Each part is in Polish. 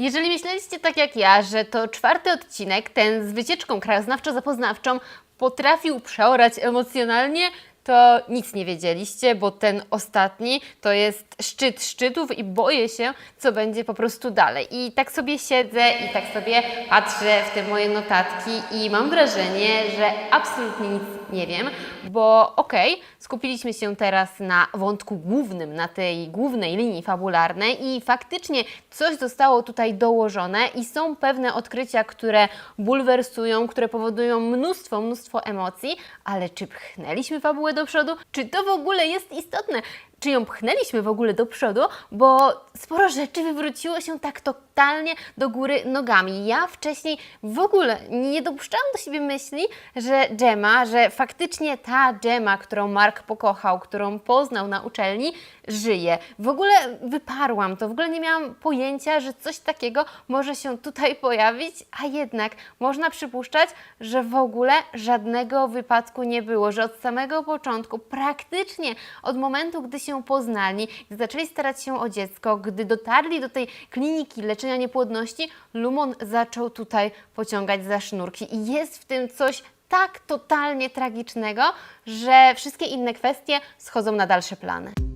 Jeżeli myśleliście tak jak ja, że to czwarty odcinek, ten z wycieczką krajoznawczo-zapoznawczą, potrafił przeorać emocjonalnie, to nic nie wiedzieliście, bo ten ostatni to jest szczyt szczytów i boję się, co będzie po prostu dalej. I tak sobie siedzę i tak sobie patrzę w te moje notatki i mam wrażenie, że absolutnie nic nie wiem, bo okej, skupiliśmy się teraz na wątku głównym, na tej głównej linii fabularnej i faktycznie coś zostało tutaj dołożone i są pewne odkrycia, które bulwersują, które powodują mnóstwo, mnóstwo emocji, ale czy pchnęliśmy fabułę do przodu? Czy to w ogóle jest istotne? Czy ją pchnęliśmy w ogóle do przodu? Bo sporo rzeczy wywróciło się tak totalnie do góry nogami. Ja wcześniej w ogóle nie dopuszczałam do siebie myśli, że Gemma, że faktycznie ta Gemma, którą Mark pokochał, którą poznał na uczelni, żyje. W ogóle wyparłam to, w ogóle nie miałam pojęcia, że coś takiego może się tutaj pojawić, a jednak można przypuszczać, że w ogóle żadnego wypadku nie było, że od samego początku, praktycznie od momentu, gdy się poznali, gdy zaczęli starać się o dziecko, gdy dotarli do tej kliniki leczenia niepłodności, Lumon zaczął tutaj pociągać za sznurki i jest w tym coś tak totalnie tragicznego, że wszystkie inne kwestie schodzą na dalsze plany.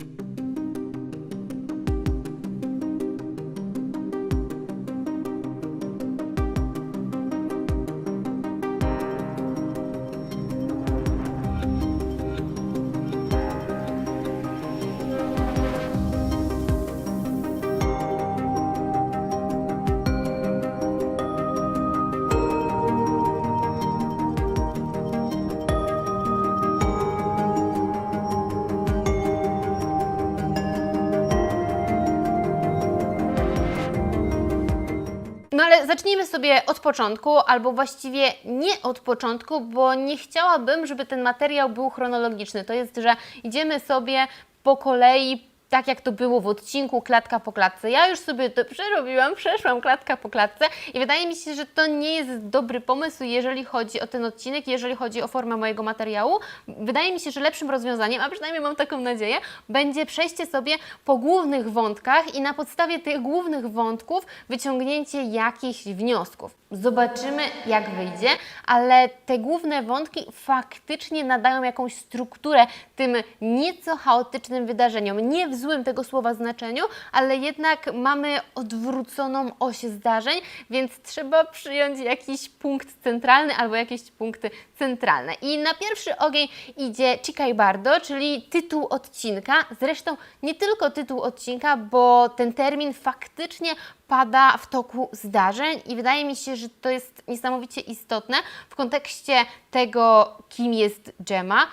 Zacznijmy sobie od początku, albo właściwie nie od początku, bo nie chciałabym, żeby ten materiał był chronologiczny. To jest, że idziemy sobie po kolei. Tak jak to było w odcinku klatka po klatce. Ja już sobie to przerobiłam, przeszłam klatka po klatce i wydaje mi się, że to nie jest dobry pomysł, jeżeli chodzi o ten odcinek, jeżeli chodzi o formę mojego materiału. Wydaje mi się, że lepszym rozwiązaniem, a przynajmniej mam taką nadzieję, będzie przejście sobie po głównych wątkach i na podstawie tych głównych wątków wyciągnięcie jakichś wniosków. Zobaczymy, jak wyjdzie, ale te główne wątki faktycznie nadają jakąś strukturę tym nieco chaotycznym wydarzeniom. Nie w złym tego słowa znaczeniu, ale jednak mamy odwróconą oś zdarzeń, więc trzeba przyjąć jakiś punkt centralny albo jakieś punkty centralne. I na pierwszy ogień idzie Chicay Bardo, czyli tytuł odcinka. Zresztą nie tylko tytuł odcinka, bo ten termin faktycznie pada w toku zdarzeń i wydaje mi się, że to jest niesamowicie istotne w kontekście tego, kim jest Gemma,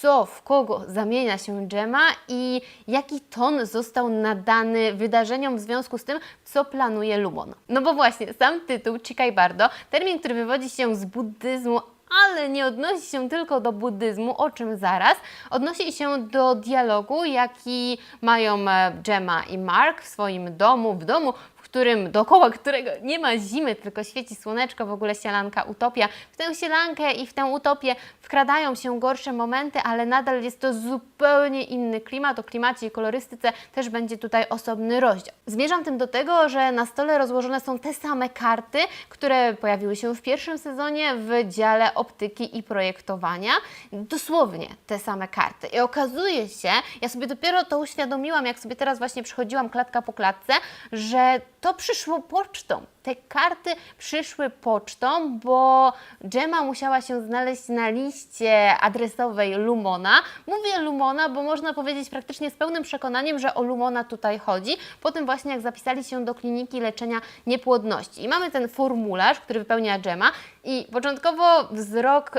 co, w kogo zamienia się Gemma i jaki ton został nadany wydarzeniom w związku z tym, co planuje Lumon. No bo właśnie, sam tytuł Chicay Bardo, termin, który wywodzi się z buddyzmu, ale nie odnosi się tylko do buddyzmu, o czym zaraz. Odnosi się do dialogu, jaki mają Gemma i Mark w swoim domu, w domu, którym, dookoła którego nie ma zimy, tylko świeci słoneczko, w ogóle sielanka utopia. W tę sielankę i w tę utopię wkradają się gorsze momenty, ale nadal jest to zupełnie inny klimat. O klimacie i kolorystyce też będzie tutaj osobny rozdział. Zmierzam tym do tego, że na stole rozłożone są te same karty, które pojawiły się w pierwszym sezonie w dziale optyki i projektowania. Dosłownie te same karty. I okazuje się, ja sobie dopiero to uświadomiłam, jak sobie teraz właśnie przychodziłam klatka po klatce, że to przyszło pocztą. Te karty przyszły pocztą, bo Gemma musiała się znaleźć na liście adresowej Lumona. Mówię Lumona, bo można powiedzieć praktycznie z pełnym przekonaniem, że o Lumona tutaj chodzi. Po tym właśnie jak zapisali się do kliniki leczenia niepłodności. I mamy ten formularz, który wypełnia Gemma i początkowo wzrok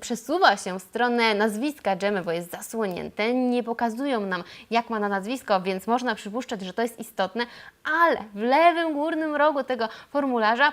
przesuwa się w stronę nazwiska Gemmy, bo jest zasłonięte. Nie pokazują nam, jak ma na nazwisko, więc można przypuszczać, że to jest istotne, ale w lewym górnym rogu tego formularza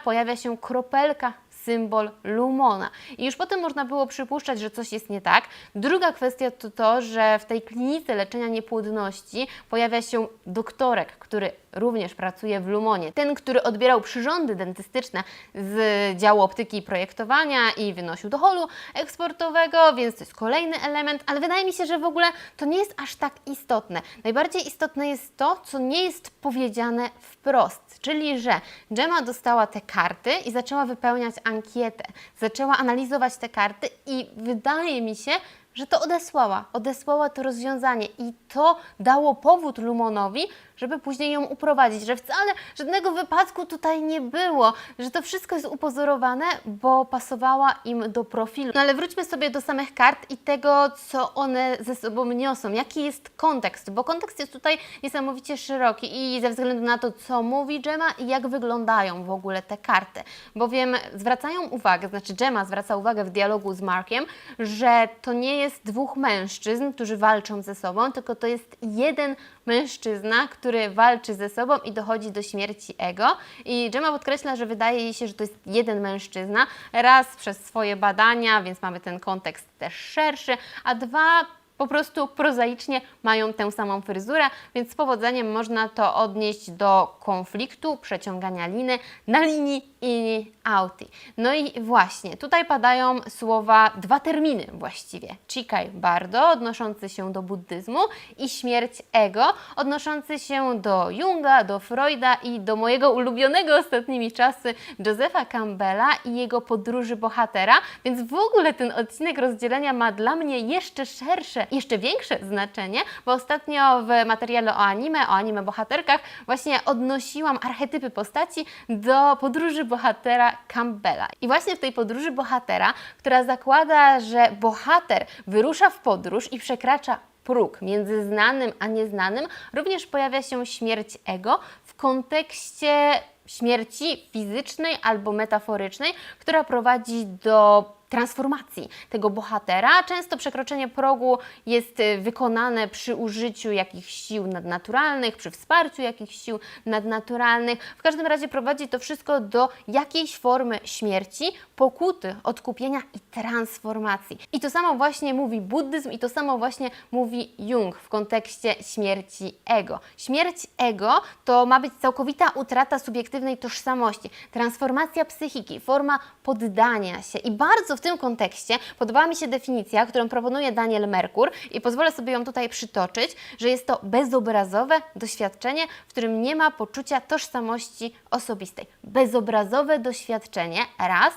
pojawia się kropelka symbol Lumona. I już potem można było przypuszczać, że coś jest nie tak. Druga kwestia to to, że w tej klinice leczenia niepłodności pojawia się doktorek, który również pracuje w Lumonie. Ten, który odbierał przyrządy dentystyczne z działu optyki i projektowania i wynosił do holu eksportowego, więc to jest kolejny element, ale wydaje mi się, że w ogóle to nie jest aż tak istotne. Najbardziej istotne jest to, co nie jest powiedziane wprost, czyli że Gemma dostała te karty i zaczęła wypełniać ankietę, zaczęła analizować te karty i wydaje mi się, że to odesłała, odesłała to rozwiązanie i to dało powód Lumonowi, żeby później ją uprowadzić, że wcale żadnego wypadku tutaj nie było, że to wszystko jest upozorowane, bo pasowała im do profilu. No ale wróćmy sobie do samych kart i tego, co one ze sobą niosą, jaki jest kontekst, bo kontekst jest tutaj niesamowicie szeroki i ze względu na to, co mówi Gemma i jak wyglądają w ogóle te karty, bowiem zwracają uwagę, znaczy Gemma zwraca uwagę w dialogu z Markiem, że to nie jest dwóch mężczyzn, którzy walczą ze sobą, tylko to jest jeden mężczyzna, który walczy ze sobą i dochodzi do śmierci ego. I Gemma podkreśla, że wydaje jej się, że to jest jeden mężczyzna, raz przez swoje badania, więc mamy ten kontekst też szerszy, a dwa po prostu prozaicznie mają tę samą fryzurę, więc z powodzeniem można to odnieść do konfliktu, przeciągania liny na linii inni auti. No i właśnie, tutaj padają słowa, dwa terminy właściwie. Chikaj bardo, odnoszący się do buddyzmu i śmierć ego, odnoszący się do Junga, do Freuda i do mojego ulubionego ostatnimi czasy Josepha Campbella i jego podróży bohatera, więc w ogóle ten odcinek rozdzielenia ma dla mnie jeszcze szersze, jeszcze większe znaczenie, bo ostatnio w materiale o anime, o anime bohaterkach właśnie odnosiłam archetypy postaci do podróży bohatera Campbella. I właśnie w tej podróży bohatera, która zakłada, że bohater wyrusza w podróż i przekracza próg między znanym a nieznanym, również pojawia się śmierć ego w kontekście śmierci fizycznej albo metaforycznej, która prowadzi do transformacji tego bohatera. Często przekroczenie progu jest y, wykonane przy użyciu jakichś sił nadnaturalnych, przy wsparciu jakichś sił nadnaturalnych. W każdym razie prowadzi to wszystko do jakiejś formy śmierci, pokuty, odkupienia i transformacji. I to samo właśnie mówi buddyzm i to samo właśnie mówi Jung w kontekście śmierci ego. Śmierć ego to ma być całkowita utrata subiektywnej tożsamości, transformacja psychiki, forma poddania się i bardzo w tym kontekście podobała mi się definicja, którą proponuje Daniel Merkur i pozwolę sobie ją tutaj przytoczyć, że jest to bezobrazowe doświadczenie, w którym nie ma poczucia tożsamości osobistej. Bezobrazowe doświadczenie raz,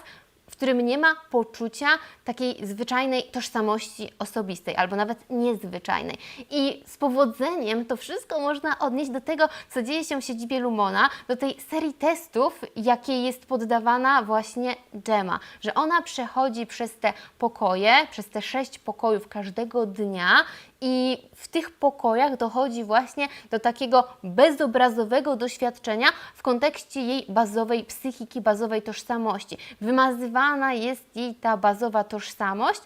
którym nie ma poczucia takiej zwyczajnej tożsamości osobistej, albo nawet niezwyczajnej. I z powodzeniem to wszystko można odnieść do tego, co dzieje się w siedzibie Lumona, do tej serii testów, jakiej jest poddawana właśnie Gemma, że ona przechodzi przez te pokoje, przez te sześć pokojów każdego dnia i w tych pokojach dochodzi właśnie do takiego bezobrazowego doświadczenia w kontekście jej bazowej psychiki, bazowej tożsamości. Wymazywana jest jej ta bazowa tożsamość,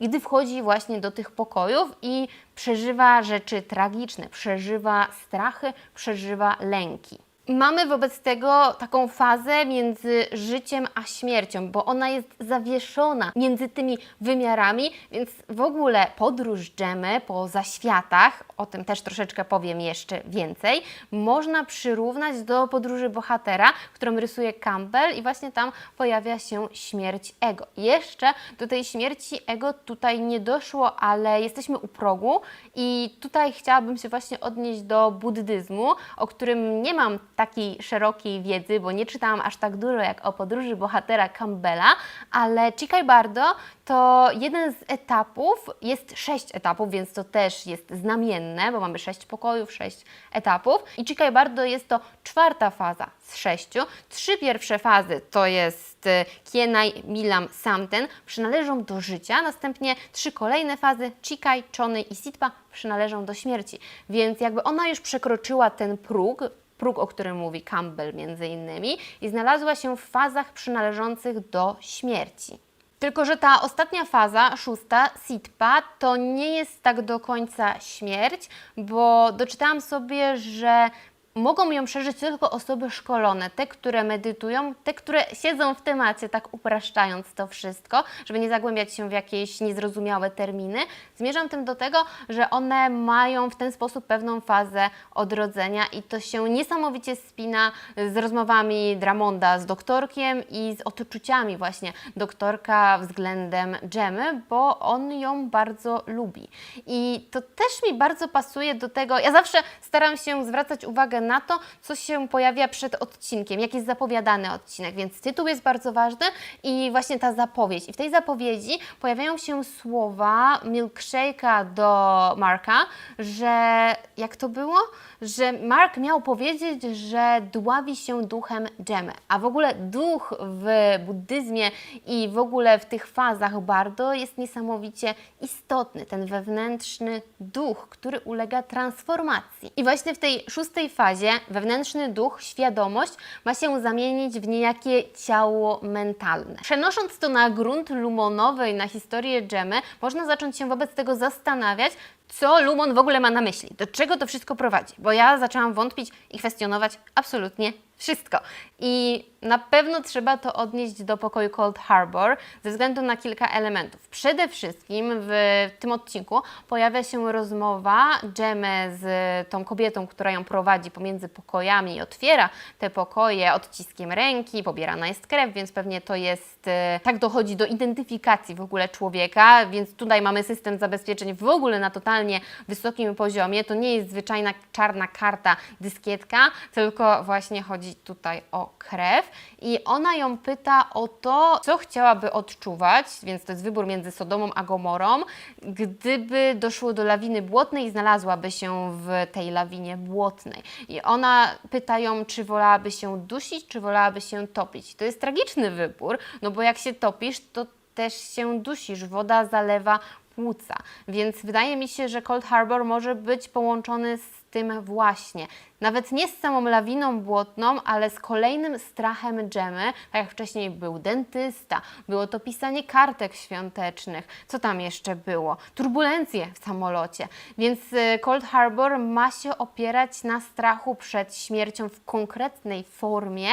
gdy wchodzi właśnie do tych pokojów i przeżywa rzeczy tragiczne, przeżywa strachy, przeżywa lęki. Mamy wobec tego taką fazę między życiem a śmiercią, bo ona jest zawieszona między tymi wymiarami, więc w ogóle podróż Dżemy po zaświatach, o tym też troszeczkę powiem jeszcze więcej, można przyrównać do podróży bohatera, którą rysuje Campbell i właśnie tam pojawia się śmierć ego. Jeszcze do tej śmierci ego tutaj nie doszło, ale jesteśmy u progu i tutaj chciałabym się właśnie odnieść do buddyzmu, o którym nie mam takiej szerokiej wiedzy, bo nie czytałam aż tak dużo jak o podróży bohatera Campbella, ale Chikai Bardo to jeden z etapów, jest sześć etapów, więc to też jest znamienne, bo mamy sześć pokojów, sześć etapów. I Chikai Bardo jest to czwarta faza z sześciu. Trzy pierwsze fazy to jest y, Kienai, Milam, Samten, przynależą do życia. Następnie trzy kolejne fazy, Chikai, Chony i Sitpa, przynależą do śmierci. Więc jakby ona już przekroczyła ten próg, próg, o którym mówi Campbell między innymi, i znalazła się w fazach przynależących do śmierci. Tylko, że ta ostatnia faza, szósta, sitpa, to nie jest tak do końca śmierć, bo doczytałam sobie, że mogą ją przeżyć tylko osoby szkolone, te, które medytują, te, które siedzą w temacie, tak upraszczając to wszystko, żeby nie zagłębiać się w jakieś niezrozumiałe terminy. Zmierzam tym do tego, że one mają w ten sposób pewną fazę odrodzenia i to się niesamowicie spina z rozmowami Dramonda z doktorkiem i z odczuciami właśnie doktorka względem Dżemy, bo on ją bardzo lubi. I to też mi bardzo pasuje do tego, ja zawsze staram się zwracać uwagę na to, co się pojawia przed odcinkiem, jak jest zapowiadany odcinek, więc tytuł jest bardzo ważny i właśnie ta zapowiedź. I w tej zapowiedzi pojawiają się słowa milkshake'a do Marka, że jak to było? Że Mark miał powiedzieć, że dławi się duchem Dżemy. A w ogóle duch w buddyzmie i w ogóle w tych fazach Bardo jest niesamowicie istotny. Ten wewnętrzny duch, który ulega transformacji. I właśnie w tej szóstej fazie wewnętrzny duch, świadomość ma się zamienić w niejakie ciało mentalne. Przenosząc to na grunt lumonowy i na historię Dżemy, można zacząć się wobec tego zastanawiać, co Lumon w ogóle ma na myśli, do czego to wszystko prowadzi, bo ja zaczęłam wątpić i kwestionować absolutnie wszystko. I na pewno trzeba to odnieść do pokoju Cold Harbor ze względu na kilka elementów. Przede wszystkim w tym odcinku pojawia się rozmowa Dżemy z tą kobietą, która ją prowadzi pomiędzy pokojami i otwiera te pokoje odciskiem ręki, pobierana jest krew, więc pewnie to jest, e, tak dochodzi do identyfikacji w ogóle człowieka, więc tutaj mamy system zabezpieczeń w ogóle na totalnie wysokim poziomie. To nie jest zwyczajna czarna karta, dyskietka, tylko właśnie chodzi tutaj o krew i ona ją pyta o to, co chciałaby odczuwać, więc to jest wybór między Sodomą a Gomorą, gdyby doszło do lawiny błotnej i znalazłaby się w tej lawinie błotnej. I ona pyta ją, czy wolałaby się dusić, czy wolałaby się topić. To jest tragiczny wybór, no bo jak się topisz, to też się dusisz, woda zalewa płuca. Więc wydaje mi się, że Cold Harbor może być połączony z tym właśnie. Nawet nie z samą lawiną błotną, ale z kolejnym strachem dżemy. Tak jak wcześniej był dentysta, było to pisanie kartek świątecznych. Co tam jeszcze było? Turbulencje w samolocie. Więc y, Cold Harbor ma się opierać na strachu przed śmiercią w konkretnej formie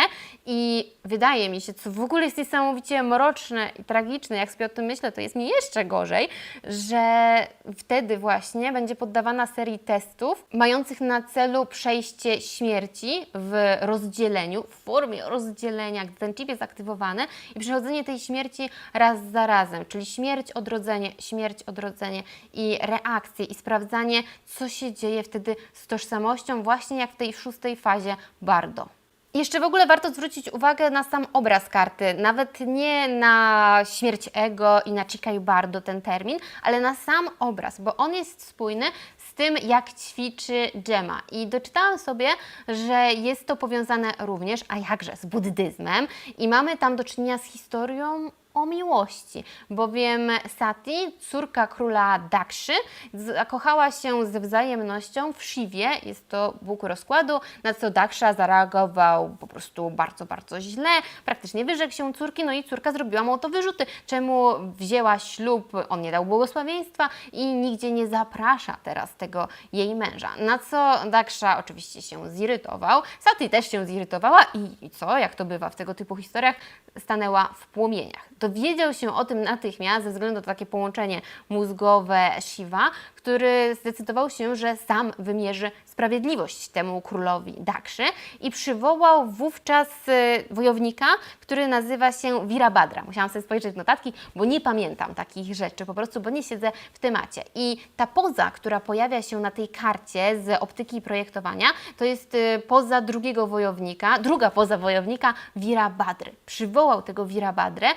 i wydaje mi się, co w ogóle jest niesamowicie mroczne i tragiczne, jak sobie o tym myślę, to jest mi jeszcze gorzej, że wtedy właśnie będzie poddawana serii testów mających na celu przejście śmierci w rozdzieleniu, w formie rozdzielenia, gdy ten chip jest aktywowany i przechodzenie tej śmierci raz za razem, czyli śmierć, odrodzenie, śmierć, odrodzenie i reakcje i sprawdzanie, co się dzieje wtedy z tożsamością, właśnie jak w tej szóstej fazie Bardo. Jeszcze w ogóle warto zwrócić uwagę na sam obraz karty, nawet nie na śmierć ego i na Chica i Bardo ten termin, ale na sam obraz, bo on jest spójny z tym, jak ćwiczy Dżema. I doczytałam sobie, że jest to powiązane również, a jakże, z buddyzmem i mamy tam do czynienia z historią o miłości, bowiem Sati, córka króla Dakszy, zakochała się ze wzajemnością w Shiwie, jest to Bóg rozkładu, na co Daksza zareagował po prostu bardzo, bardzo źle, praktycznie wyrzekł się córki, no i córka zrobiła mu to wyrzuty, czemu wzięła ślub, on nie dał błogosławieństwa i nigdzie nie zaprasza teraz tego jej męża. Na co Daksza oczywiście się zirytował, Sati też się zirytowała i, i co, jak to bywa w tego typu historiach, stanęła w płomieniach. Dowiedział się o tym natychmiast ze względu na takie połączenie mózgowe Shiva, który zdecydował się, że sam wymierzy sprawiedliwość temu królowi Dakszy i przywołał wówczas y, wojownika, który nazywa się Virabhadra. Musiałam sobie spojrzeć notatki, bo nie pamiętam takich rzeczy, po prostu, bo nie siedzę w temacie. I ta poza, która pojawia się na tej karcie z optyki projektowania, to jest y, poza drugiego wojownika, druga poza wojownika Virabhadry. Przywołał tego Virabhadrę,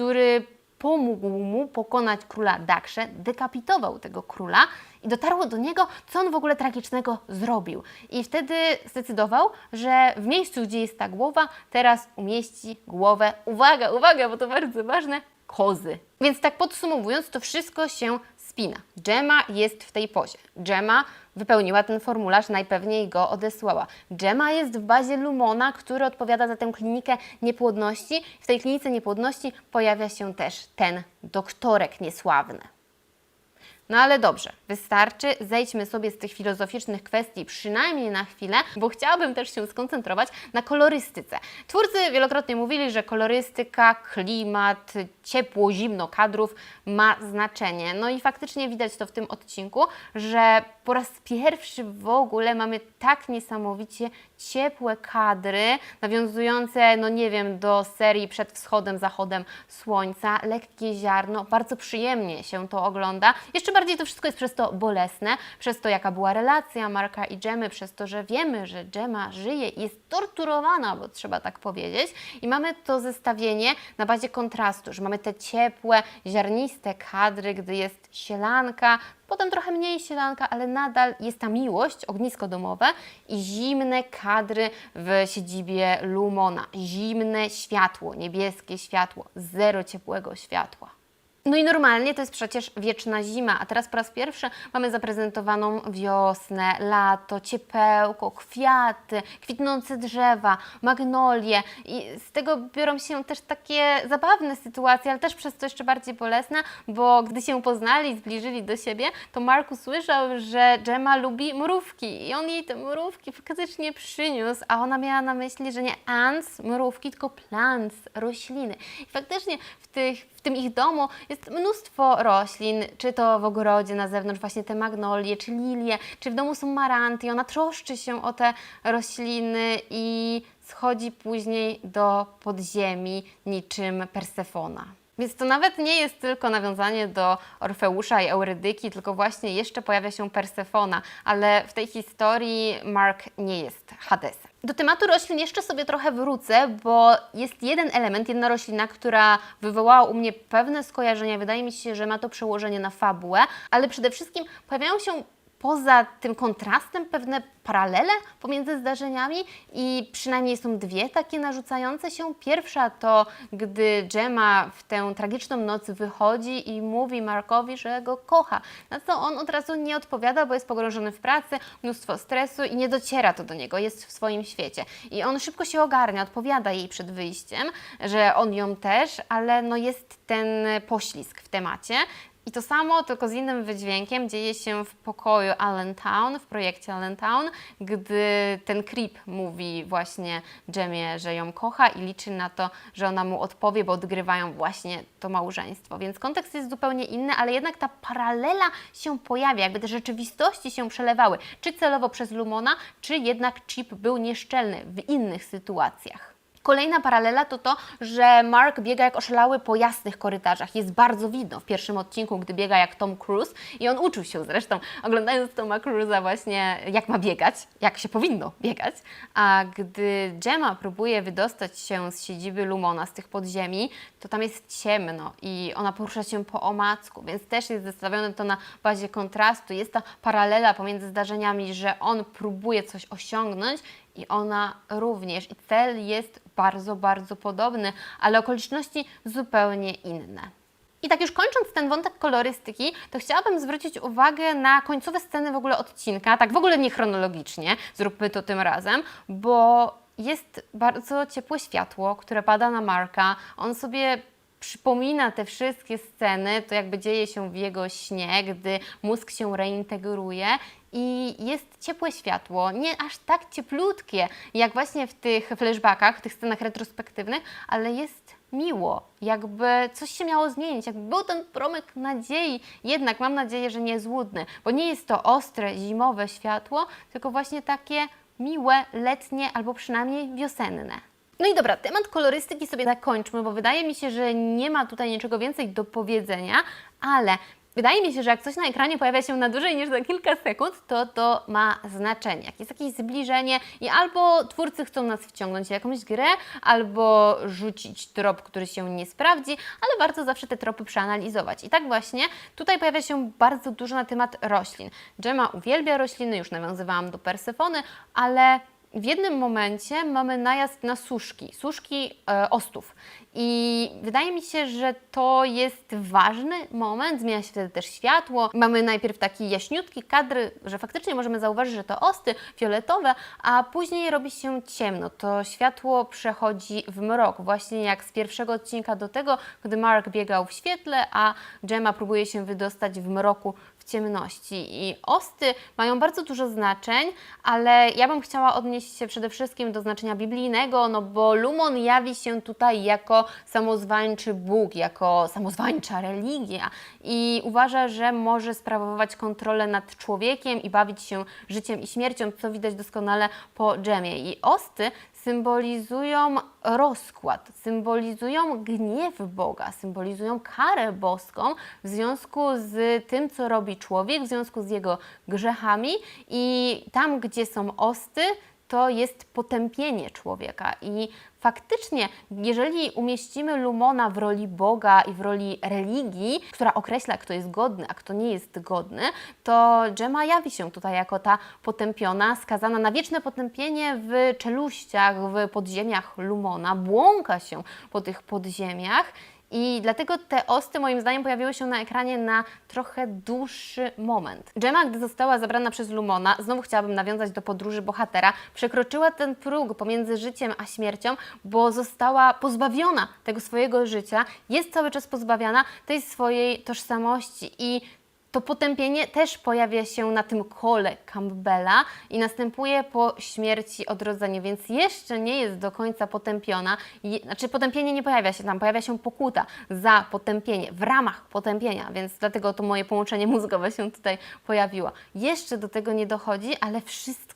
który pomógł mu pokonać króla Daksze, dekapitował tego króla i dotarło do niego, co on w ogóle tragicznego zrobił. I wtedy zdecydował, że w miejscu, gdzie jest ta głowa, teraz umieści głowę, uwaga, uwaga, bo to bardzo ważne, kozy. Więc tak podsumowując, to wszystko się spina. Dżema jest w tej pozie. Dżema wypełniła ten formularz, najpewniej go odesłała. Dżema jest w bazie Lumona, który odpowiada za tę klinikę niepłodności. W tej klinice niepłodności pojawia się też ten doktorek niesławny. No ale dobrze, wystarczy, zejdźmy sobie z tych filozoficznych kwestii przynajmniej na chwilę, bo chciałabym też się skoncentrować na kolorystyce. Twórcy wielokrotnie mówili, że kolorystyka, klimat, ciepło, zimno kadrów ma znaczenie. No i faktycznie widać to w tym odcinku, że po raz pierwszy w ogóle mamy tak niesamowicie ciepłe kadry, nawiązujące, no nie wiem, do serii przed wschodem, zachodem słońca, lekkie ziarno, bardzo przyjemnie się to ogląda. Jeszcze bardziej to wszystko jest przez to bolesne, przez to jaka była relacja Marka i Dżemy, przez to, że wiemy, że Dżema żyje i jest torturowana, bo trzeba tak powiedzieć. I mamy to zestawienie na bazie kontrastu, że mamy te ciepłe, ziarniste kadry, gdy jest sielanka, potem trochę mniej sielanka, ale nadal jest ta miłość, ognisko domowe i zimne kadry w siedzibie Lumona. Zimne światło, niebieskie światło, zero ciepłego światła. No i normalnie to jest przecież wieczna zima, a teraz po raz pierwszy mamy zaprezentowaną wiosnę, lato, ciepełko, kwiaty, kwitnące drzewa, magnolie. I z tego biorą się też takie zabawne sytuacje, ale też przez to jeszcze bardziej bolesne, bo gdy się poznali, zbliżyli do siebie, to Mark usłyszał, że Gemma lubi mrówki. I on jej te mrówki faktycznie przyniósł, a ona miała na myśli, że nie ants, mrówki, tylko plants, rośliny. I faktycznie w, tych, w tym ich domu jest mnóstwo roślin, czy to w ogrodzie na zewnątrz właśnie te magnolie, czy lilie, czy w domu są maranty ona troszczy się o te rośliny i schodzi później do podziemi niczym Persefona. Więc to nawet nie jest tylko nawiązanie do Orfeusza i Eurydyki, tylko właśnie jeszcze pojawia się Persefona, ale w tej historii Mark nie jest Hadesem. Do tematu roślin jeszcze sobie trochę wrócę, bo jest jeden element, jedna roślina, która wywołała u mnie pewne skojarzenia. Wydaje mi się, że ma to przełożenie na fabułę, ale przede wszystkim pojawiają się poza tym kontrastem pewne paralele pomiędzy zdarzeniami i przynajmniej są dwie takie narzucające się. Pierwsza to, gdy Gemma w tę tragiczną noc wychodzi i mówi Markowi, że go kocha. Na co on od razu nie odpowiada, bo jest pogrążony w pracy, mnóstwo stresu i nie dociera to do niego, jest w swoim świecie. I on szybko się ogarnia, odpowiada jej przed wyjściem, że on ją też, ale no jest ten poślizg w temacie. I to samo, tylko z innym wydźwiękiem, dzieje się w pokoju Allentown, w projekcie Allentown, gdy ten creep mówi właśnie Jemie, że ją kocha i liczy na to, że ona mu odpowie, bo odgrywają właśnie to małżeństwo. Więc kontekst jest zupełnie inny, ale jednak ta paralela się pojawia, jakby te rzeczywistości się przelewały, czy celowo przez Lumona, czy jednak Chip był nieszczelny w innych sytuacjach. Kolejna paralela to to, że Mark biega jak oszalały po jasnych korytarzach. Jest bardzo widno w pierwszym odcinku, gdy biega jak Tom Cruise i on uczył się zresztą, oglądając Toma Cruise'a właśnie, jak ma biegać, jak się powinno biegać. A gdy Gemma próbuje wydostać się z siedziby Lumona, z tych podziemi, to tam jest ciemno i ona porusza się po omacku, więc też jest zestawione to na bazie kontrastu. Jest ta paralela pomiędzy zdarzeniami, że on próbuje coś osiągnąć i ona również. I cel jest bardzo, bardzo podobny, ale okoliczności zupełnie inne. I tak już kończąc ten wątek kolorystyki, to chciałabym zwrócić uwagę na końcowe sceny w ogóle odcinka, tak w ogóle nie chronologicznie, zróbmy to tym razem, bo jest bardzo ciepłe światło, które pada na Marka. On sobie przypomina te wszystkie sceny, to jakby dzieje się w jego śnie, gdy mózg się reintegruje i jest ciepłe światło, nie aż tak cieplutkie, jak właśnie w tych flashbackach, w tych scenach retrospektywnych, ale jest miło, jakby coś się miało zmienić, jakby był ten promyk nadziei, jednak mam nadzieję, że nie złudny, bo nie jest to ostre, zimowe światło, tylko właśnie takie miłe, letnie albo przynajmniej wiosenne. No i dobra, temat kolorystyki sobie zakończmy, bo wydaje mi się, że nie ma tutaj niczego więcej do powiedzenia, ale wydaje mi się, że jak coś na ekranie pojawia się na dłużej niż za kilka sekund, to to ma znaczenie. Jak jest jakieś zbliżenie i albo twórcy chcą nas wciągnąć w jakąś grę, albo rzucić trop, który się nie sprawdzi, ale warto zawsze te tropy przeanalizować. I tak właśnie tutaj pojawia się bardzo dużo na temat roślin. Gemma uwielbia rośliny, już nawiązywałam do Persefony, ale w jednym momencie mamy najazd na suszki, suszki e, ostów. I wydaje mi się, że to jest ważny moment, zmienia się wtedy też światło. Mamy najpierw taki jaśniutki kadr, że faktycznie możemy zauważyć, że to osty fioletowe, a później robi się ciemno. To światło przechodzi w mrok, właśnie jak z pierwszego odcinka do tego, gdy Mark biegał w świetle, a Gemma próbuje się wydostać w mroku ciemności. I osty mają bardzo dużo znaczeń, ale ja bym chciała odnieść się przede wszystkim do znaczenia biblijnego, no bo Lumon jawi się tutaj jako samozwańczy Bóg, jako samozwańcza religia i uważa, że może sprawować kontrolę nad człowiekiem i bawić się życiem i śmiercią, co widać doskonale po dżemie. I osty symbolizują rozkład, symbolizują gniew Boga, symbolizują karę boską w związku z tym, co robi człowiek, w związku z jego grzechami i tam, gdzie są osty, to jest potępienie człowieka. I faktycznie, jeżeli umieścimy Lumona w roli Boga i w roli religii, która określa, kto jest godny, a kto nie jest godny, to Gemma jawi się tutaj jako ta potępiona, skazana na wieczne potępienie w czeluściach, w podziemiach Lumona, błąka się po tych podziemiach. I dlatego te osty moim zdaniem pojawiły się na ekranie na trochę dłuższy moment. Gemma, gdy została zabrana przez Lumona, znowu chciałabym nawiązać do podróży bohatera, przekroczyła ten próg pomiędzy życiem a śmiercią, bo została pozbawiona tego swojego życia, jest cały czas pozbawiona tej swojej tożsamości i to potępienie też pojawia się na tym kole Campbella i następuje po śmierci odrodzenie, więc jeszcze nie jest do końca potępiona. Znaczy potępienie nie pojawia się tam, pojawia się pokuta za potępienie, w ramach potępienia, więc dlatego to moje połączenie mózgowe się tutaj pojawiło. Jeszcze do tego nie dochodzi, ale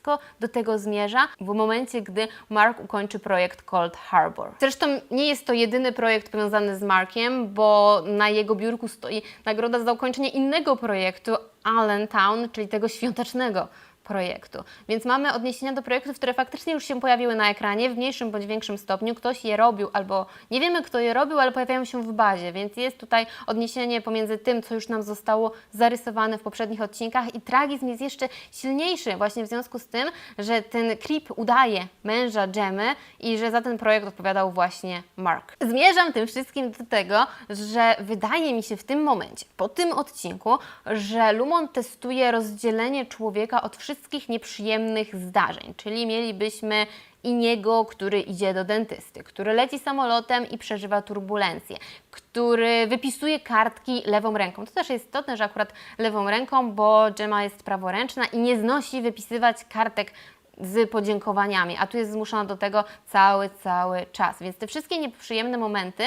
wszystko do tego zmierza w momencie, gdy Mark ukończy projekt Cold Harbor. Zresztą nie jest to jedyny projekt powiązany z Markiem, bo na jego biurku stoi nagroda za ukończenie innego projektu Allentown, czyli tego świątecznego projektu. Więc mamy odniesienia do projektów, które faktycznie już się pojawiły na ekranie w mniejszym bądź większym stopniu. Ktoś je robił albo nie wiemy, kto je robił, ale pojawiają się w bazie, więc jest tutaj odniesienie pomiędzy tym, co już nam zostało zarysowane w poprzednich odcinkach i tragizm jest jeszcze silniejszy właśnie w związku z tym, że ten Creep udaje męża Dżemy i że za ten projekt odpowiadał właśnie Mark. Zmierzam tym wszystkim do tego, że wydaje mi się w tym momencie, po tym odcinku, że Lumon testuje rozdzielenie człowieka od wszystkich nieprzyjemnych zdarzeń, czyli mielibyśmy Iniego, który idzie do dentysty, który leci samolotem i przeżywa turbulencję, który wypisuje kartki lewą ręką. To też jest istotne, że akurat lewą ręką, bo Gemma jest praworęczna i nie znosi wypisywać kartek z podziękowaniami, a tu jest zmuszona do tego cały, cały czas. Więc te wszystkie nieprzyjemne momenty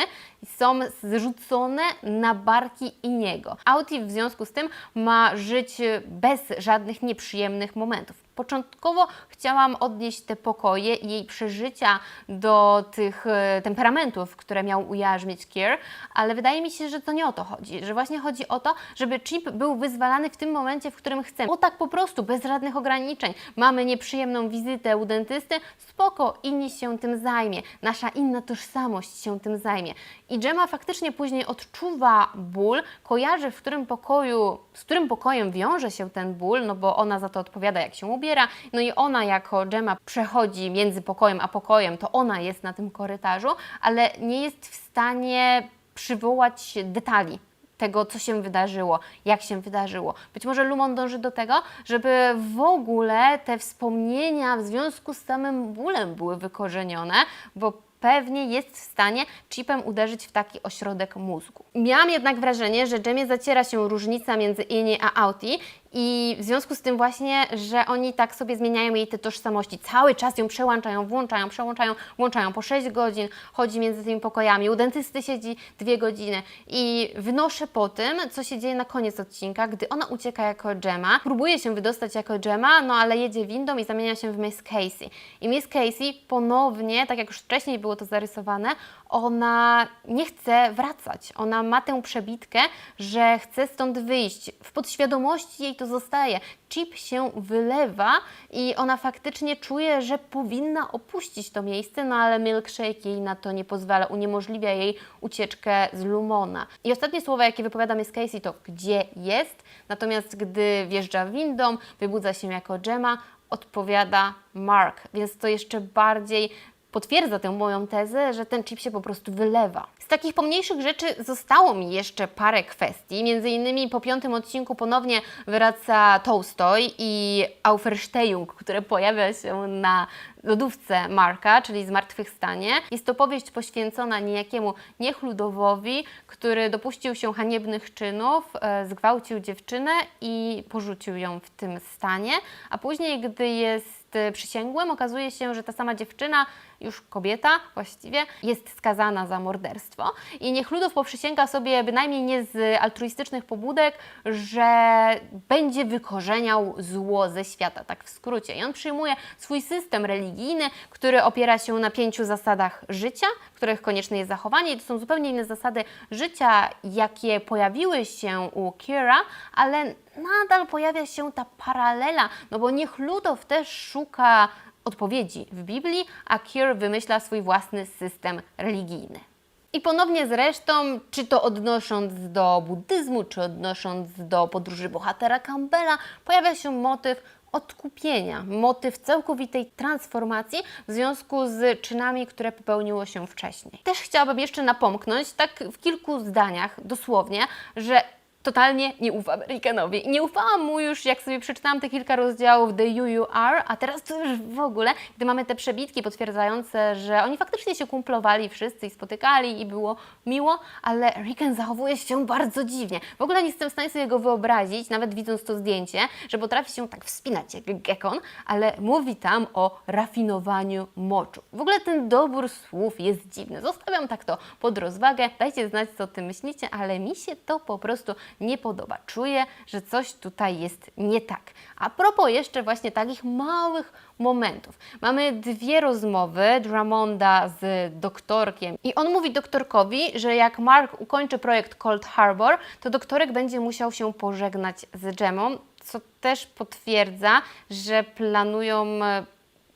są zrzucone na barki Iniego. Auti w związku z tym ma żyć bez żadnych nieprzyjemnych momentów. Początkowo chciałam odnieść te pokoje i jej przeżycia do tych e, temperamentów, które miał ujarzmić Kier, ale wydaje mi się, że to nie o to chodzi, że właśnie chodzi o to, żeby Chip był wyzwalany w tym momencie, w którym chce. Bo tak po prostu, bez żadnych ograniczeń. Mamy nieprzyjemną wizytę u dentysty, spoko, inni się tym zajmie, nasza inna tożsamość się tym zajmie. I Gemma faktycznie później odczuwa ból, kojarzy, w którym pokoju, z którym pokojem wiąże się ten ból, no bo ona za to odpowiada, jak się ubiera, no i ona jako Gemma przechodzi między pokojem a pokojem, to ona jest na tym korytarzu, ale nie jest w stanie przywołać detali tego, co się wydarzyło, jak się wydarzyło. Być może Lumon dąży do tego, żeby w ogóle te wspomnienia w związku z samym bólem były wykorzenione, bo pewnie jest w stanie chipem uderzyć w taki ośrodek mózgu. Miałam jednak wrażenie, że Dżemie zaciera się różnica między Ini a Auti i w związku z tym właśnie, że oni tak sobie zmieniają jej te tożsamości, cały czas ją przełączają, włączają, przełączają, włączają po 6 godzin, chodzi między tymi pokojami, u dentysty siedzi 2 godziny. I wynoszę po tym, co się dzieje na koniec odcinka, gdy ona ucieka jako Gemma, próbuje się wydostać jako Gemma, no ale jedzie windą i zamienia się w Miss Casey. I Miss Casey ponownie, tak jak już wcześniej było to zarysowane, ona nie chce wracać. Ona ma tę przebitkę, że chce stąd wyjść. W podświadomości jej to zostaje. Chip się wylewa i ona faktycznie czuje, że powinna opuścić to miejsce, no ale milkshake jej na to nie pozwala, uniemożliwia jej ucieczkę z Lumona. I ostatnie słowa, jakie wypowiada Miss Casey, to gdzie jest, natomiast gdy wjeżdża windą, wybudza się jako Gemma, odpowiada Mark, więc to jeszcze bardziej potwierdza tę moją tezę, że ten chip się po prostu wylewa. Z takich pomniejszych rzeczy zostało mi jeszcze parę kwestii. Między innymi po piątym odcinku ponownie wraca Tolstoj i Auferstehung, które pojawia się na lodówce Marka, czyli Zmartwychwstanie. Jest to powieść poświęcona niejakiemu niechludowowi, który dopuścił się haniebnych czynów, e, zgwałcił dziewczynę i porzucił ją w tym stanie, a później, gdy jest e, przysięgłym, okazuje się, że ta sama dziewczyna, już kobieta właściwie, jest skazana za morderstwo. I Niechludow poprzysięga sobie bynajmniej nie z altruistycznych pobudek, że będzie wykorzeniał zło ze świata, tak w skrócie. I on przyjmuje swój system religijny, który opiera się na pięciu zasadach życia, których konieczne jest zachowanie. I to są zupełnie inne zasady życia, jakie pojawiły się u Kira, ale nadal pojawia się ta paralela, no bo niech Ludow też szuka odpowiedzi w Biblii, a Kier wymyśla swój własny system religijny. I ponownie zresztą, czy to odnosząc do buddyzmu, czy odnosząc do podróży bohatera Campbella, pojawia się motyw odkupienia, motyw całkowitej transformacji w związku z czynami, które popełniło się wcześniej. Też chciałabym jeszcze napomknąć, tak w kilku zdaniach dosłownie, że totalnie nie ufam Rickenowi. I nie ufałam mu już, jak sobie przeczytałam te kilka rozdziałów The UUR, a teraz to już w ogóle, gdy mamy te przebitki potwierdzające, że oni faktycznie się kumplowali wszyscy i spotykali i było miło, ale Ricken zachowuje się bardzo dziwnie. W ogóle nie jestem w stanie sobie go wyobrazić, nawet widząc to zdjęcie, że potrafi się tak wspinać jak gekon, ale mówi tam o rafinowaniu moczu. W ogóle ten dobór słów jest dziwny. Zostawiam tak to pod rozwagę. Dajcie znać, co o tym myślicie, ale mi się to po prostu nie podoba. Czuję, że coś tutaj jest nie tak. A propos jeszcze właśnie takich małych momentów. Mamy dwie rozmowy Dramonda z doktorkiem i on mówi doktorkowi, że jak Mark ukończy projekt Cold Harbor, to doktorek będzie musiał się pożegnać z Gemą, co też potwierdza, że planują e,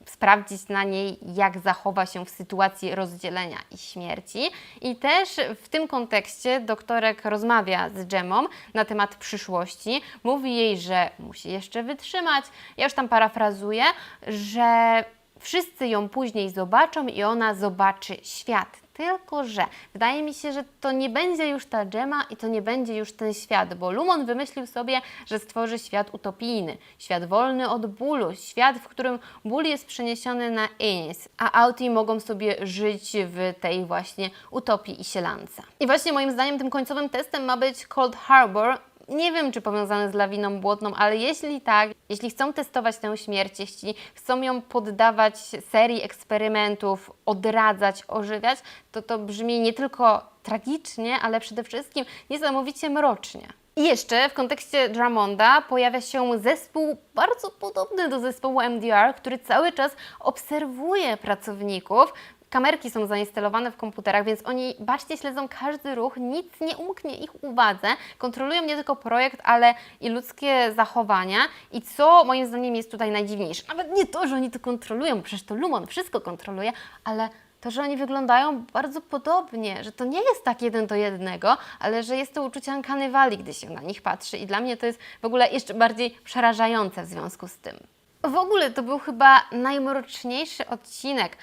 sprawdzić na niej, jak zachowa się w sytuacji rozdzielenia i śmierci. I też w tym kontekście doktorek rozmawia z Gemą na temat przyszłości. Mówi jej, że musi jeszcze wytrzymać. Ja już tam parafrazuję, że wszyscy ją później zobaczą i ona zobaczy świat. Tylko, że wydaje mi się, że to nie będzie już ta dżema i to nie będzie już ten świat, bo Lumon wymyślił sobie, że stworzy świat utopijny, świat wolny od bólu, świat, w którym ból jest przeniesiony na Enis, a Auti mogą sobie żyć w tej właśnie utopii i sielance. I właśnie moim zdaniem tym końcowym testem ma być Cold Harbor, nie wiem, czy powiązane z lawiną błotną, ale jeśli tak, jeśli chcą testować tę śmierć, jeśli chcą ją poddawać serii eksperymentów, odradzać, ożywiać, to to brzmi nie tylko tragicznie, ale przede wszystkim niesamowicie mrocznie. I jeszcze w kontekście Dramonda pojawia się zespół bardzo podobny do zespołu MDR, który cały czas obserwuje pracowników, Kamerki są zainstalowane w komputerach, więc oni bacznie śledzą każdy ruch, nic nie umknie ich uwadze, kontrolują nie tylko projekt, ale i ludzkie zachowania. I co moim zdaniem jest tutaj najdziwniejsze, nawet nie to, że oni to kontrolują, bo przecież to Lumon wszystko kontroluje, ale to, że oni wyglądają bardzo podobnie, że to nie jest tak jeden do jednego, ale że jest to uczucie Valley, gdy się na nich patrzy. I dla mnie to jest w ogóle jeszcze bardziej przerażające w związku z tym. W ogóle to był chyba najmroczniejszy odcinek,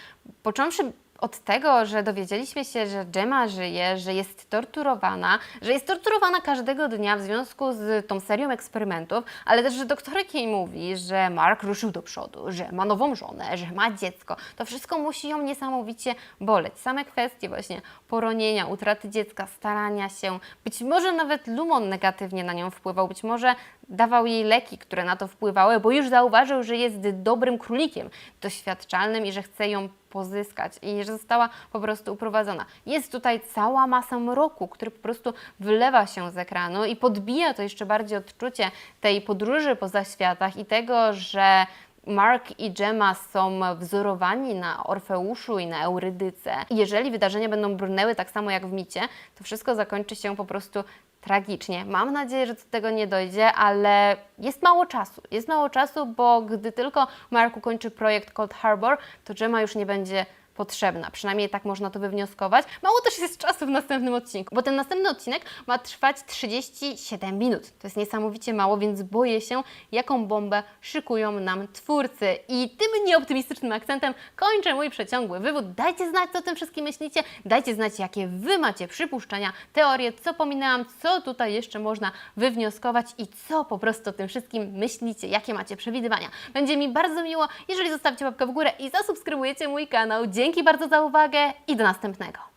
począwszy od tego, że dowiedzieliśmy się, że Gemma żyje, że jest torturowana, że jest torturowana każdego dnia w związku z tą serią eksperymentów, ale też, że doktorek jej mówi, że Mark ruszył do przodu, że ma nową żonę, że ma dziecko. To wszystko musi ją niesamowicie boleć. Same kwestie właśnie poronienia, utraty dziecka, starania się, być może nawet Lumon negatywnie na nią wpływał, być może dawał jej leki, które na to wpływały, bo już zauważył, że jest dobrym królikiem doświadczalnym i że chce ją pozyskać i że została po prostu uprowadzona. Jest tutaj cała masa mroku, który po prostu wylewa się z ekranu i podbija to jeszcze bardziej odczucie tej podróży po zaświatach i tego, że Mark i Gemma są wzorowani na Orfeuszu i na Eurydyce. Jeżeli wydarzenia będą brnęły tak samo jak w micie, to wszystko zakończy się po prostu tragicznie. Mam nadzieję, że do tego nie dojdzie, ale jest mało czasu. Jest mało czasu, bo gdy tylko Mark ukończy projekt Cold Harbor, to Gemma już nie będzie potrzebna. Przynajmniej tak można to wywnioskować. Mało też jest czasu w następnym odcinku, bo ten następny odcinek ma trwać 37 minut. To jest niesamowicie mało, więc boję się, jaką bombę szykują nam twórcy. I tym nieoptymistycznym akcentem kończę mój przeciągły wywód. Dajcie znać, co o tym wszystkim myślicie. Dajcie znać, jakie Wy macie przypuszczenia, teorie, co pominęłam, co tutaj jeszcze można wywnioskować i co po prostu o tym wszystkim myślicie, jakie macie przewidywania. Będzie mi bardzo miło, jeżeli zostawicie łapkę w górę i zasubskrybujecie mój kanał. Dzięki bardzo za uwagę i do następnego.